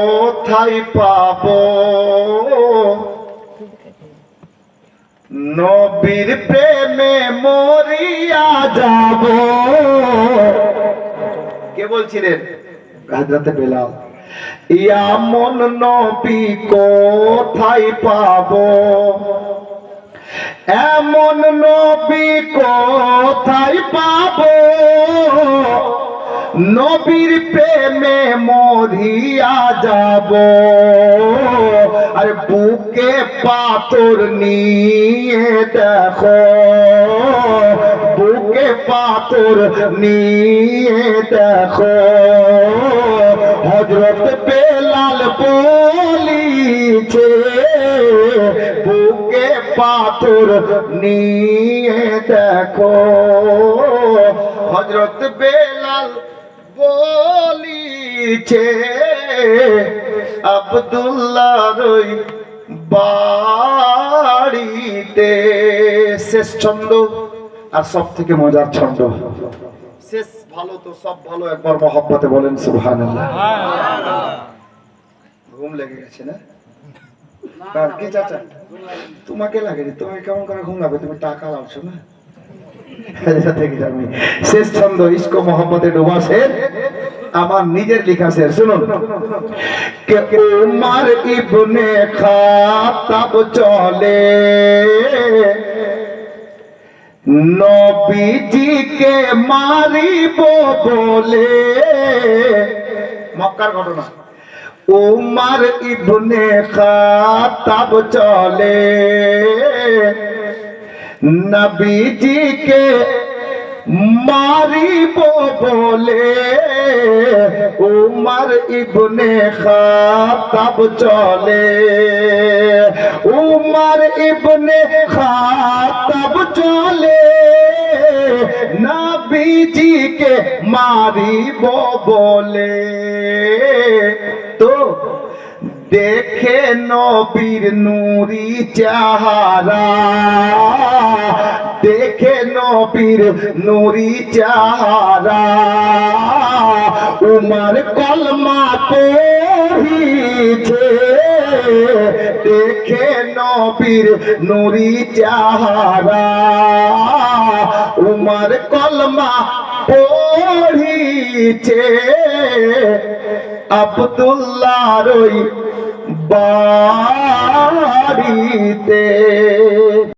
কোথায় পাব? নবীর প্রেমে মরিয়া যাব। কে বলছিলেন? হাজরাতে বেলাল। ইয়ামন নবী কোথায় পাব? এমন নবী কোথায় পাবো? নবীর প্রেমে মরিয়া যাব। আর বুকে পাথর নিয়ে দেখো। বুকে পাথর নিয়ে দেখো। হজরত বেলাল বলিছে, বুকে পাথর নিয়ে দেখো। হজরত বেলাল বলিছে আবদুল্লাহ রই বাড়িতে শেষ ছন্দ আর সব থেকে মজার ছন্দ? শেষ ভালো তো, সব ভালো, একবার মহব্বতে বলেন সুবহানাল্লাহ। ঘুম লেগে গেছে না? কার কি তোমাকে লাগেনি? তোমাকে কেমন করে ঘুম লাগবে? তুমি টাকা লাভছো না শেষ ছন্দ ইস্ক মোহাম্মদে ডোবা শের আমার নিজের লেখা শের শুনুন। কে উমার ইবনে খাতাব চলে। নবীজিকে মারিব বলে। মক্কার ঘটনা। উমার ইবনে খাতাব চলে। নবীজিকে মারিব বলে উমার ইবনে খাতাব চলে। উমার ইবনে খাতাব চলে। নবীজিকে মারিব বলে। তো দেখে নবীর নুরি চাহারা। দেখে নবীর নুরি চাহারা উমার কলমা পড়িছে। দেখে নবীর নুরি চাহারা উমার কলমা পড়িছে। আবদুল্লাহ রই বাড়িতে।